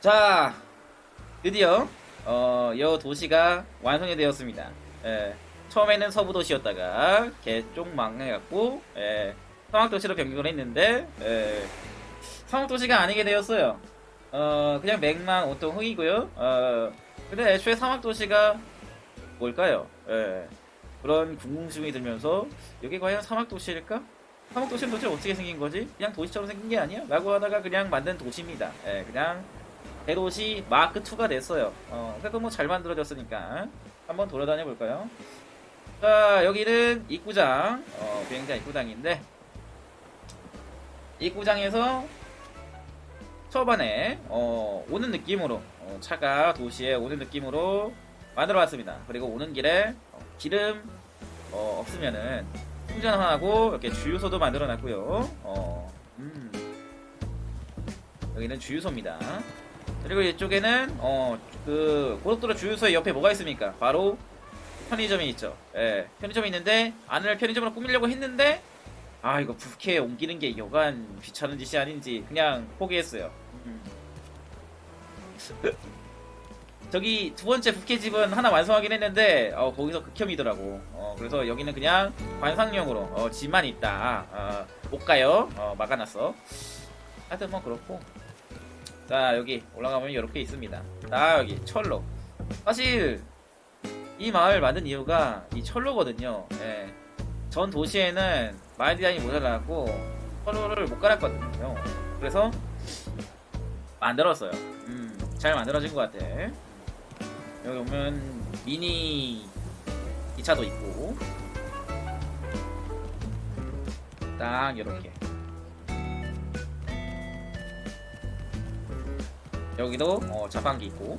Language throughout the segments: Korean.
자, 드디어 어, 여 도시가 완성이 되었습니다. 예, 처음에는 서부 도시였다가 개쪽 망해갖고 예, 상황 도시로 변경을 했는데 예, 상황 도시가 아니게 되었어요. 어, 그냥 맥만 온통 흙이고요. 어, 근데 애초에 사막 도시가 뭘까요? 예, 그런 궁금증이 들면서 여기 과연 사막 도시일까? 사막 도시는 도대체 어떻게 생긴 거지? 그냥 도시처럼 생긴 게 아니야? 라고 하다가 그냥 만든 도시입니다. 예, 그냥 대도시 마크 2가 됐어요. 어, 그러니까 뭐잘 만들어졌으니까 한번 돌아다녀 볼까요? 자, 여기는 입구장, 어, 비행장 입구장인데 입구장에서 초반에 어, 오는 느낌으로 어, 차가 도시에 오는 느낌으로 만들어 왔습니다. 그리고 오는 길에 어, 기름 어, 없으면은 충전하고 이렇게 주유소도 만들어 놨고요. 어, 음. 여기는 주유소입니다. 그리고 이쪽에는 어 그 고속도로 주유소의 옆에 뭐가 있습니까? 바로 편의점이 있죠. 예, 편의점이 있는데 안을 편의점으로 꾸미려고 했는데 아 이거 부캐 옮기는 게 여간 귀찮은 짓이 아닌지 그냥 포기했어요. 음. 저기 두 번째 부캐 집은 하나 완성하긴 했는데 어, 거기서 극혐이더라고. 어, 그래서 여기는 그냥 관상용으로 어, 집만 있다. 어, 못 가요. 어, 막아놨어. 하여튼 뭐 그렇고. 자 여기 올라가면 이렇게 있습니다. 자 여기 철로. 사실 이 마을 만든 이유가 이 철로거든요. 예. 전 도시에는 마을 디자인이 모자라고 철로를 못 갈았거든요. 그래서 만들었어요. 음, 잘 만들어진 것 같아. 여기 오면 미니 기차도 있고 딱 이렇게 여기도 어, 자판기 있고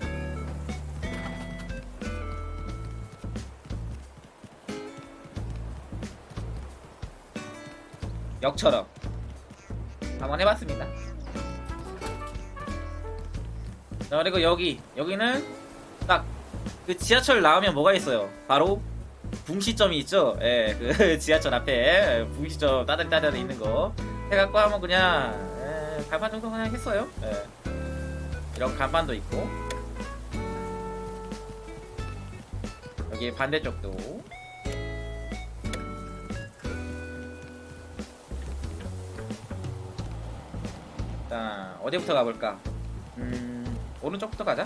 역처럼 한번 해봤습니다. 자, 그리고 여기 여기는 딱 그 지하철 나오면 뭐가 있어요? 바로 붕시점이 있죠. 예, 그 지하철 앞에 붕시점 따뜻따뜻 있는 거 해갖고 하면 그냥 예, 간판 정도 그냥 했어요. 예. 이런 간판도 있고 여기 반대쪽도 자 어디부터 가볼까? 음 오른쪽부터 가자.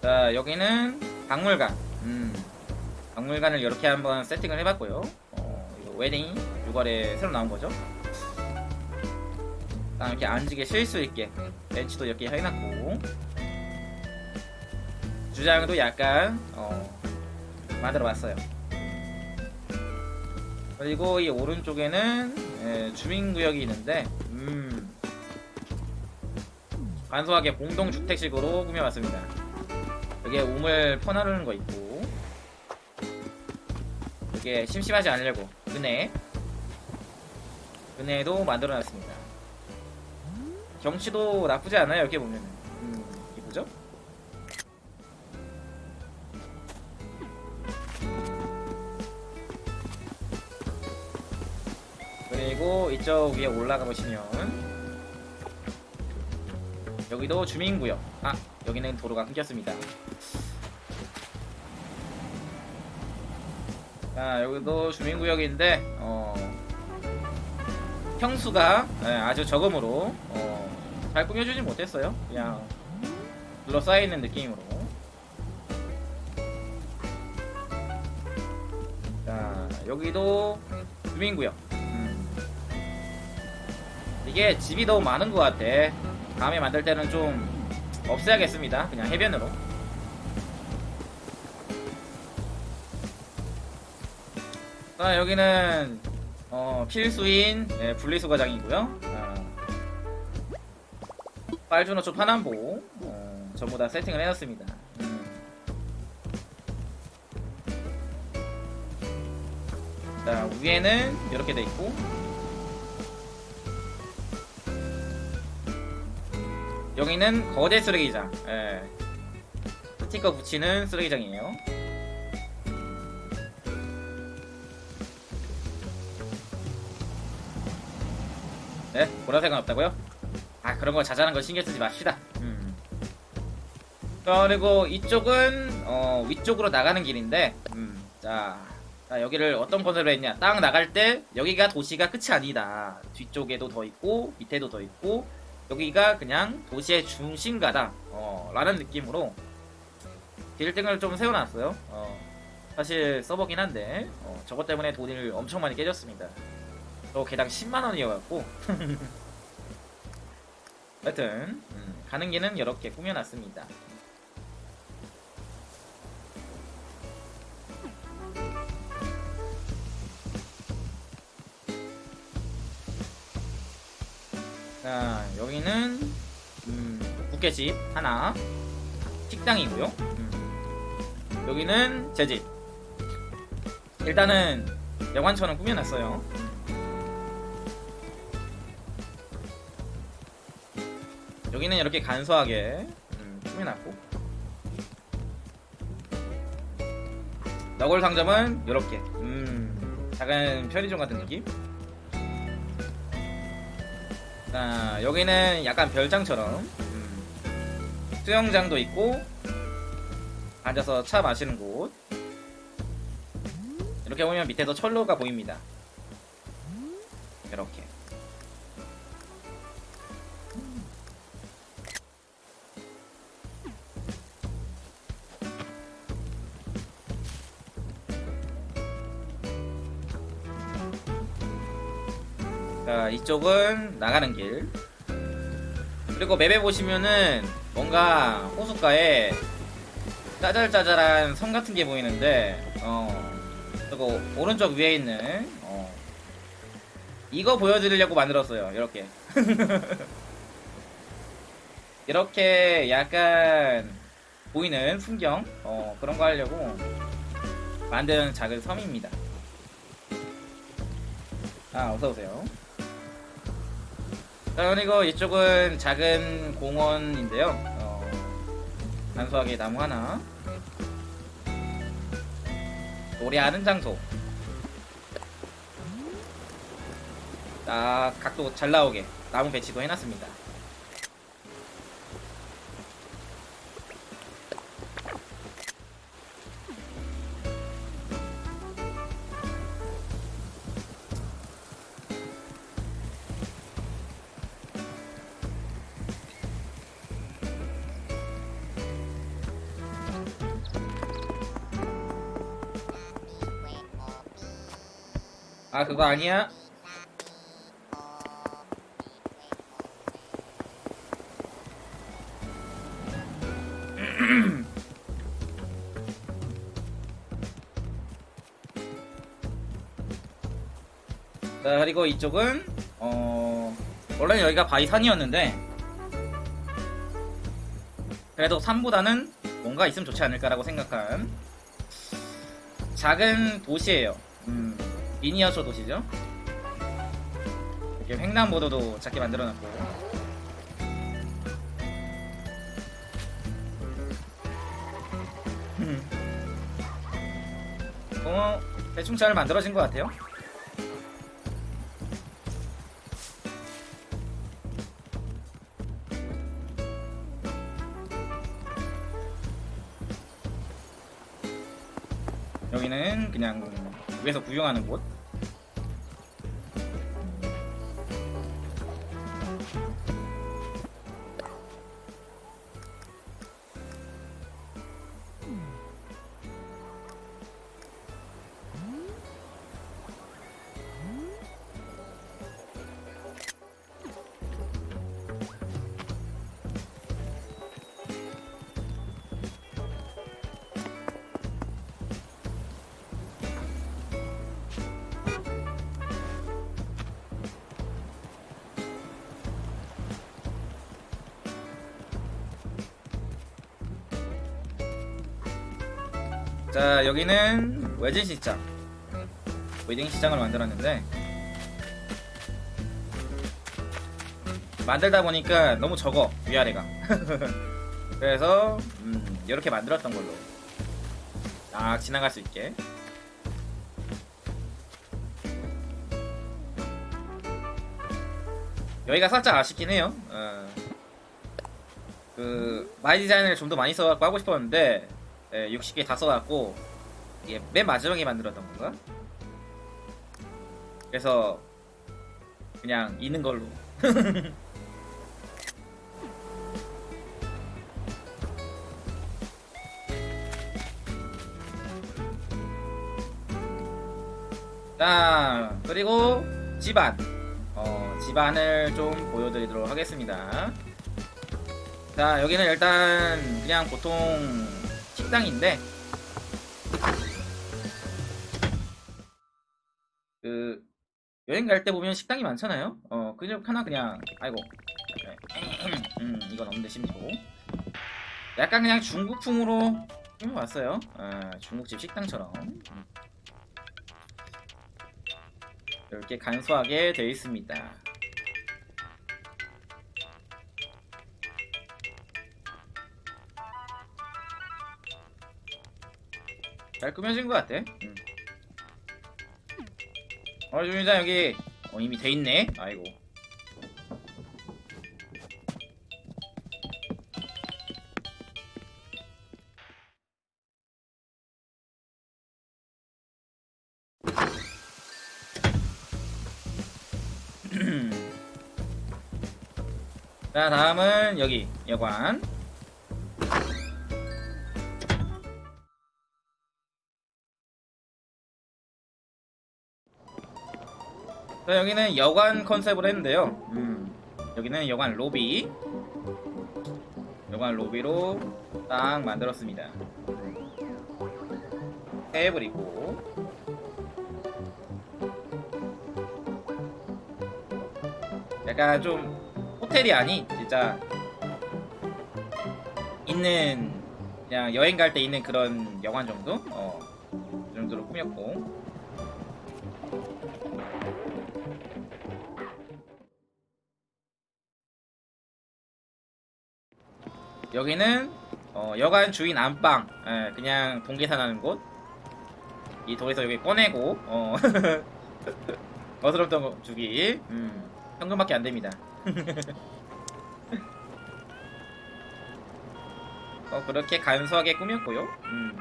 자 여기는 박물관. 음 박물관을 이렇게 한번 세팅을 해봤고요. 어, 이거 웨딩 6월에 새로 나온 거죠. 딱 이렇게 앉으게 쉴 수 있게 벤치도 이렇게 해놨고 주장도 약간 어, 만들어봤어요. 그리고 이 오른쪽에는 예, 주민구역이 있는데 음, 간소하게 공동주택식으로 꾸며봤습니다. 여기에 우물 퍼나르는 거 있고 이게 심심하지 않으려고 은혜 은혜도 만들어놨습니다. 경치도 나쁘지 않아요 이렇게 보면은 음, 이쁘죠? 그리고 이쪽 위에 올라가 보시면 여기도 주민구역 아 여기는 도로가 끊겼습니다 자 여기도 주민구역인데 어 평수가 예, 아주 적음으로 어, 잘 꾸며주지 못했어요. 그냥 둘러싸여있는 느낌으로. 자 여기도 주민구역 음. 이게 집이 너무 많은 것 같아. 다음에 만들 때는 좀 없애야겠습니다. 그냥 해변으로. 자 여기는 어, 필수인 예, 분리수 과장이고요. 아, 빨주노초 파남보. 어, 전부 다 세팅을 해놨습니다. 음. 자 위에는 이렇게 돼 있고. 여기는 거대 쓰레기장. 예. 스티커 붙이는 쓰레기장이에요 네? 보라색은 없다고요? 아 그런 거 자잘한 거 신경 쓰지 맙시다. 음. 그리고 이쪽은 어, 위쪽으로 나가는 길인데, 음, 자, 자 여기를 어떤 건설을 했냐? 딱 나갈 때 여기가 도시가 끝이 아니다. 뒤쪽에도 더 있고 밑에도 더 있고 여기가 그냥 도시의 중심가다. 어, 라는 느낌으로 빌딩을 좀 세워놨어요. 어, 사실 서버긴 한데 어, 저것 때문에 돈을 엄청 많이 깨졌습니다. 저 개당 10만 원이어갖고 여튼 음, 가는 길은 이렇게 꾸며놨습니다. 자 여기는 음, 국계집 하나 식당이고요. 음. 여기는 제 집. 일단은 여관처럼 꾸며놨어요. 여기는 이렇게 간소하게 음, 꾸며놨고. 너굴 상점은 이렇게. 음, 작은 편의점 같은 느낌? 자 여기는 약간 별장처럼 음, 수영장도 있고 앉아서 차 마시는 곳. 이렇게 보면 밑에도 철로가 보입니다. 이렇게 자 이쪽은 나가는 길. 그리고 맵에 보시면은 뭔가 호숫가에 짜잘짜잘한 섬 같은 게 보이는데 어 그리고 오른쪽 위에 있는 어 이거 보여드리려고 만들었어요 이렇게. 이렇게 약간 보이는 풍경 어 그런 거 하려고 만든 작은 섬입니다. 아 어서오세요. 자, 그리고 이쪽은 작은 공원인데요. 어, 단소하게 나무 하나. 노래하는 장소. 딱 각도 잘 나오게 나무 배치도 해놨습니다. 아 그거 아니야? 자 그리고 이쪽은 어 원래 여기가 바위산이었는데 그래도 산보다는 뭔가 있으면 좋지 않을까라고 생각한 작은 도시예요. 음, 미니어처 도시죠. 이렇게 횡단보도도 작게 만들어놨고. 음. 어, 대충 잘 만들어진 것 같아요. 여기는 그냥 위에서 구경하는 곳. 자 여기는 외진 시장 웨딩 시장을 만들었는데 만들다 보니까 너무 적어 위아래가 그래서 음, 이렇게 만들었던 걸로 딱 지나갈 수 있게 여기가 살짝 아쉽긴 해요. 어. 그 마이 디자인을 좀 더 많이 써갖고 하고 싶었는데 예, 60개 다 써갖고 이게 맨 마지막에 만들었던 건가? 그래서 그냥 있는 걸로. 자 그리고 집안 어, 집안을 좀 보여드리도록 하겠습니다 자 여기는 일단 그냥 보통 식당인데 그 여행 갈 때 보면 식당이 많잖아요. 어 그냥 하나 그냥 아이고. 음 이건 없는데 심지고. 약간 그냥 중국풍으로 왔어요. 어, 중국집 식당처럼. 이렇게 간소하게 되어 있습니다. 잘 꾸며진 것 같아. 음. 어, 주민자 여기 어, 이미 돼 있네. 아이고. 자 다음은 여기 여관 자 여기는 여관 컨셉으로 했는데요. 음, 여기는 여관 로비. 여관 로비로 딱 만들었습니다. 테이블 있고. 약간 좀 호텔이 아닌 진짜 있는 그냥 여행 갈 때 있는 그런 여관 정도? 어, 그 정도로 꾸몄고 여기는 어, 여관 주인 안방 예, 그냥 동계산하는 곳 이 돌에서 여기 꺼내고 어, 어스럽던 거 주기 음, 현금밖에 안 됩니다. 어, 그렇게 간소하게 꾸몄고요. 음.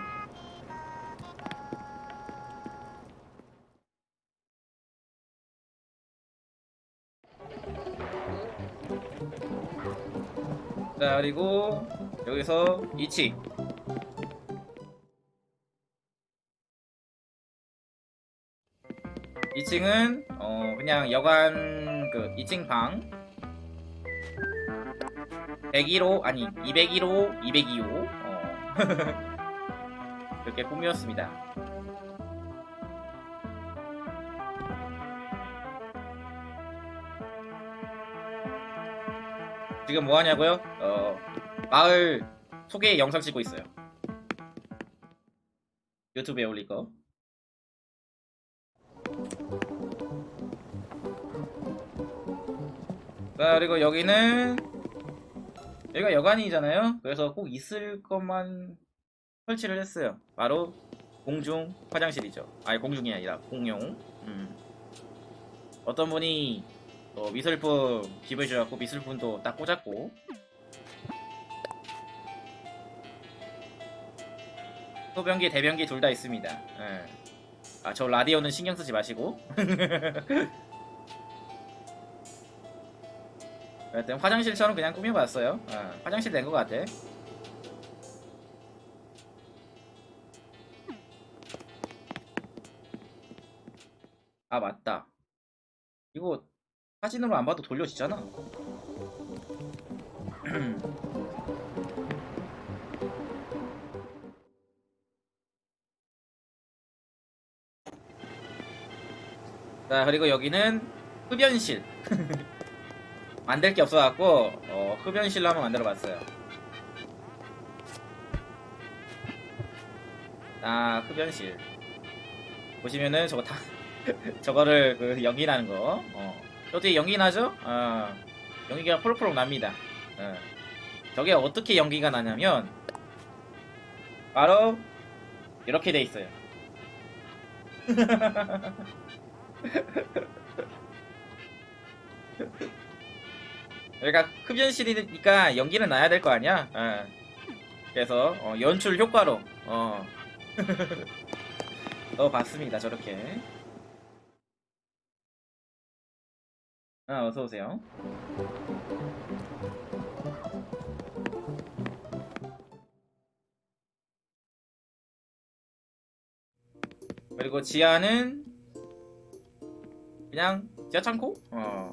자, 그리고 여기서 2층. 이층은 어, 그냥 여관 그 2층 방 101호 아니 201호 202호 어. 이렇게 꾸몄습니다. 지금 뭐 하냐고요? 어, 마을 소개 영상 찍고 있어요. 유튜브에 올릴 거. 자 그리고 여기는 여기가 여관이잖아요 그래서 꼭 있을 것만 설치를 했어요 바로 공중 화장실이죠 아니 공중이 아니라 공용 음. 어떤 분이 또 미술품 집을 주셨고 미술품도 딱 꽂았고 소변기 대변기 둘 다 있습니다 예. 아저 라디오는 신경 쓰지 마시고 하여튼 화장실처럼 그냥 꾸며봤어요. 어, 화장실 된 것 같아. 아 맞다. 이거 사진으로 안 봐도 돌려지잖아. 자 그리고 여기는 흡연실. 만들 게 없어갖고 어, 흡연실로 한번 만들어봤어요. 아 흡연실 보시면은 저거 다 저거를 그 연기 나는 거. 어. 어떻게 연기 나죠? 어. 연기가 폴폴 납니다. 어. 저게 어떻게 연기가 나냐면 바로 이렇게 돼 있어요. 그러니까 흡연실이니까 연기는 나야 될 거 아니야. 어. 그래서 어, 연출 효과로 어. 넣어봤습니다. 저렇게. 아 어서 오세요. 그리고 지하는 그냥 지하 창고? 어.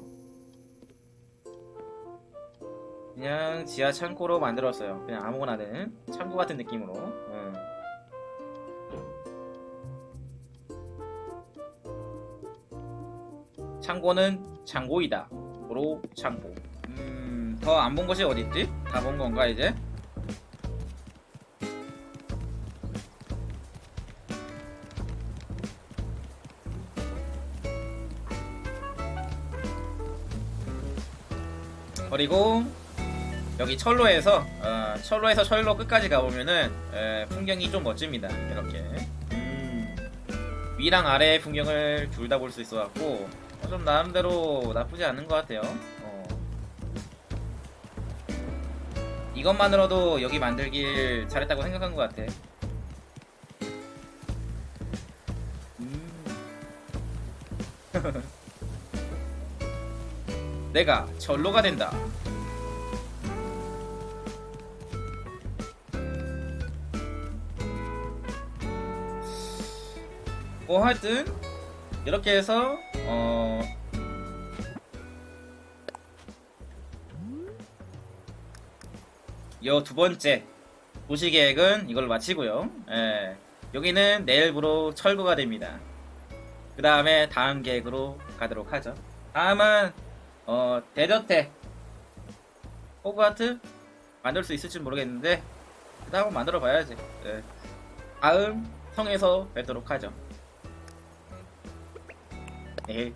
그냥 지하 창고로 만들었어요. 그냥 아무거나 되는 창고 같은 느낌으로. 창고는 창고이다. 로 창고. 음, 더 안 본 것이 어딨지? 다 본 건가 이제? 그리고 여기 철로에서 어, 철로에서 철로 끝까지 가보면은 에, 풍경이 좀 멋집니다. 이렇게 음, 위랑 아래의 풍경을 둘 다 볼 수 있어갖고 어, 좀 나름대로 나쁘지 않은 것 같아요. 어. 이것만으로도 여기 만들길 잘했다고 생각한 것 같아. 음. 내가 철로가 된다. 뭐 하여튼 이렇게 해서 어 요 두 번째 도시 계획은 이걸로 마치고요. 예. 여기는 내일부로 철거가 됩니다. 그 다음에 다음 계획으로 가도록 하죠. 다음은 어 대저택 호그와트 만들 수 있을지 모르겠는데 그 다음은 만들어 봐야지. 예. 다음 성에서 뵙도록 하죠. 네.